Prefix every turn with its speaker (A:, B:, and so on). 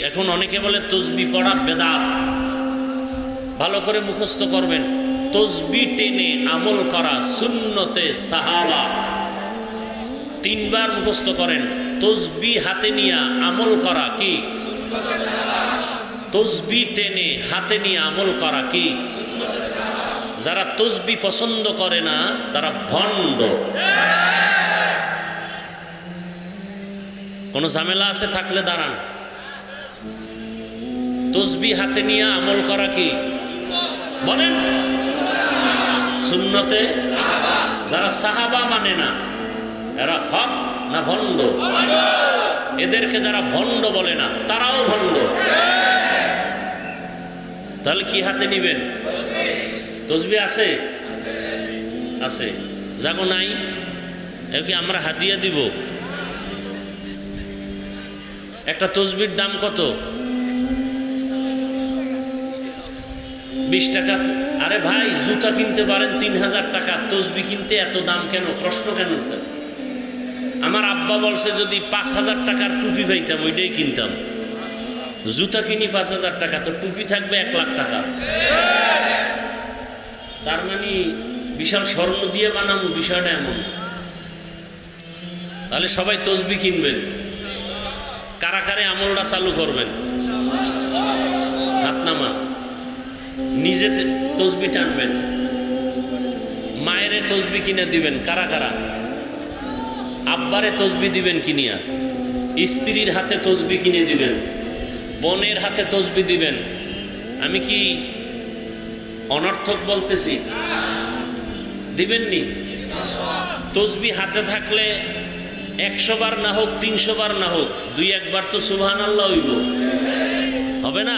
A: এখন অনেকে বলে তসবি পড়া বেদাত। ভালো করে মুখস্থ করবেন। তসবি টেনে আমল করা শূন্যতে সাহাবা। তিনবার মুখস্থ করেন। তসবি হাতে নিয়ে আমল করা কি? তসবি টেনে হাতে নিয়ে আমল করা কি? যারা তসবি পছন্দ করে না, তারা ভণ্ড। কোনো ঝামেলা আছে? থাকলে দাঁড়ান। তসবি হাতে নিয়ে আমল করা কি? বলেন। সুন্নতে যারা সাহাবা মানে না, এরা হক না ভণ্ড? এদেরকে যারা ভণ্ড বলে না, তারাও ভণ্ড। তাহলে কি হাতে নিবেন? তসবি আছে? আছে। যাগো নাই? কি আমরা হাদিয়া দিব? একটা তসবির দাম কত? বিশ টাকা আরে ভাই, জুতা কিনতে পারেন তিন হাজার টাকা। তসবি কিনতে এত দাম কেন? প্রশ্ন কেন আমার আব্বা বলছে, যদি পাঁচ হাজার টাকার টুপি পাইতাম, ওইটাই কিনতাম। জুতা কিনি পাঁচ হাজার টাকা, তো টুপি থাকবে এক লাখ টাকা। তার মানে বিশাল স্বর্ণ দিয়ে বানাবো, বিষয়টা এমন। তাহলে সবাই তসবি কিনবেন। কারা কারে আমলটা চালু করবেন। নিজে তসবি টানবেন। মায়েরে তসবি কিনে দিবেন, কারা কারা? আব্বারে তসবি দিবেন কিনিয়া। স্ত্রীর হাতে তসবি কিনে দিবেন, বনের হাতে তসবি দিবেন। আমি কি অনর্থক বলতেছি? দিবেন দিবেননি? তসবি হাতে থাকলে একশো বার না হোক, তিনশো বার না হোক, দুই একবার তো সুবহান আল্লাহ হইব। হবে না?